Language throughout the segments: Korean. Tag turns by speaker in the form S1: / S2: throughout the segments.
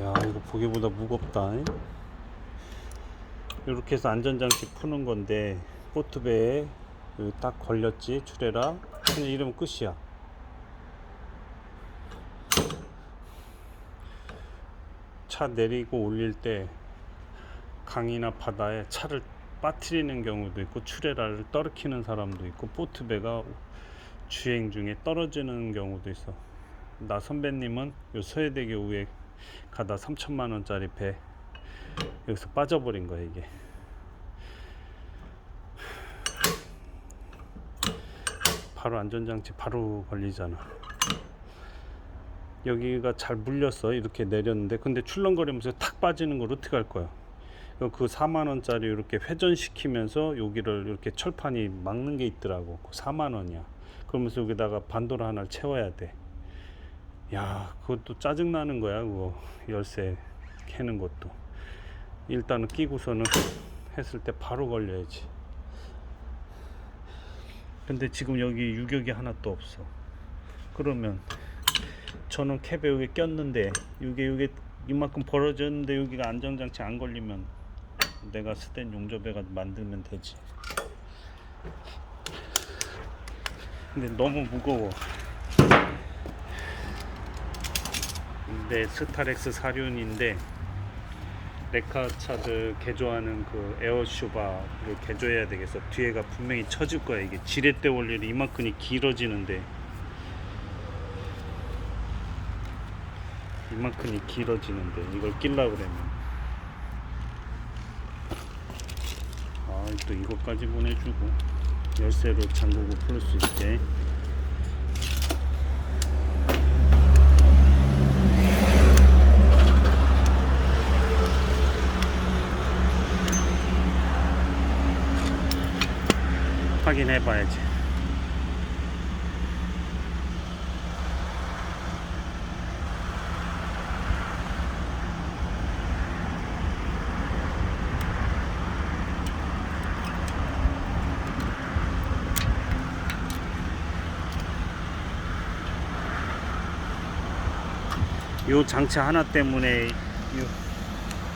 S1: 야 이거 보기보다 무겁다. 이렇게 해서 안전장치 푸는 건데 보트배에 딱 걸렸지 출해라? 그냥 이러면 끝이야. 차 내리고 올릴 때 강이나 바다에 차를 빠뜨리는 경우도 있고 출해라를 떨어뜨리는 사람도 있고 보트배가 주행 중에 떨어지는 경우도 있어. 나 선배님은 요 서해대교 위에 가다 3천만 원짜리 배. 여기서 빠져버린 거야 이게. 바로 안전장치 바로 걸리잖아. 여기가 잘 물렸어 이렇게 내렸는데 근데 출렁거리면서 탁 빠지는 걸 어떻게 할 거야? 그 4만 원짜리 이렇게 회전시키면서 여기를 이렇게 철판이 막는 게 있더라고. 4만 원이야. 그러면서 여기다가 반도를 하나를 채워야 돼 야, 그것도 짜증 나는 거야, 그거 열쇠 캐는 것도. 일단은 끼고서는 했을 때 바로 걸려야지. 근데 지금 여기 유격이 하나도 없어. 그러면 저는 캡에 여기 꼈는데 이게 여기 이만큼 벌어졌는데 여기가 안전장치 안 걸리면 내가 쓰던 용접해가 만들면 되지. 근데 너무 무거워. 근데 스타렉스 사륜인데 레카 차들 개조하는 그 에어쇼바를 개조해야 되겠어. 뒤에가 분명히 처질 거야. 이게 지렛대 원리로 이만큼이 길어지는데 이만큼이 길어지는데 이걸 끼려 그러면 아 또 이것까지 보내주고 열쇠로 잠그고 풀 수 있게. 확인해 봐야지. 요 장치 하나 때문에 요,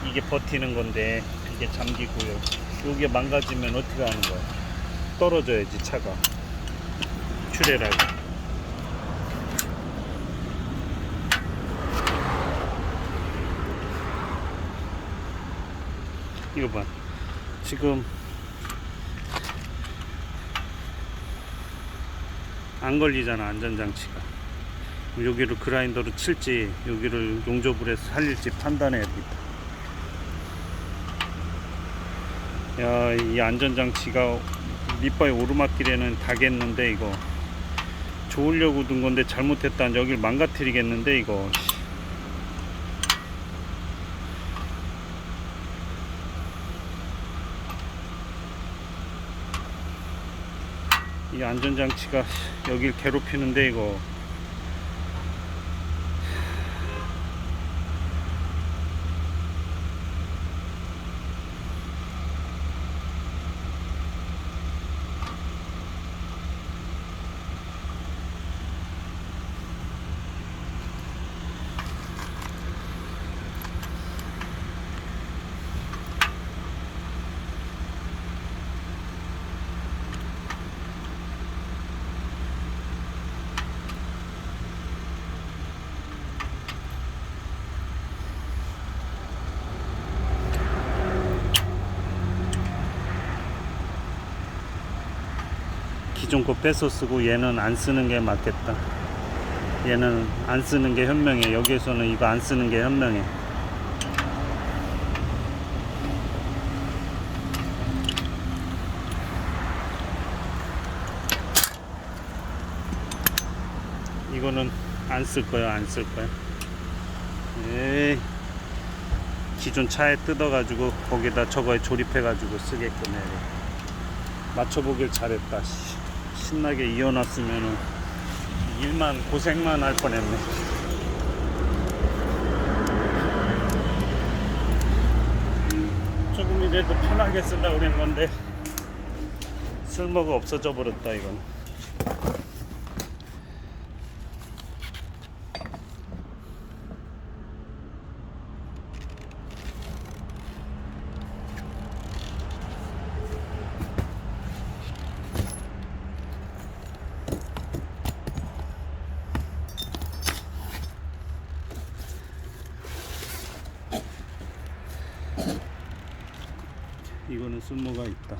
S1: 이게 버티는 건데 이게 잠기고요. 요게 망가지면 어떻게 하는 거야? 떨어져야지 차가 출애라고. 이거 봐. 지금 안 걸리잖아 안전장치가. 여기를 그라인더로 칠지 여기를 용접을 해서 살릴지 판단해야 겠다. 야, 이 안전장치가 밑바위 오르막길에는 다겠는데 이거 좋으려고 둔 건데 잘못했다 여길 망가뜨리겠는데 이거. 이 안전장치가 여길 괴롭히는데 이거 기존 거 뺏어 쓰고 얘는 안 쓰는 게 맞겠다. 얘는 안 쓰는 게 현명해. 여기에서는 이거 안 쓰는 게 현명해. 이거는 안 쓸 거야, 안 쓸 거야. 에이, 기존 차에 뜯어가지고 거기다 저거에 조립해가지고 쓰게끔 해. 맞춰보길 잘했다. 씨. 신나게 이어놨으면은 일만 고생만 할 뻔했네. 조금이라도 편하게 그런 건데 쓸모가 없어져 버렸다 이건. 이거는 쓸모가 있다.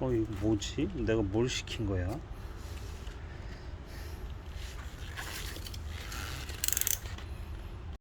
S1: 어 이거 뭐지? 내가 뭘 시킨 거야?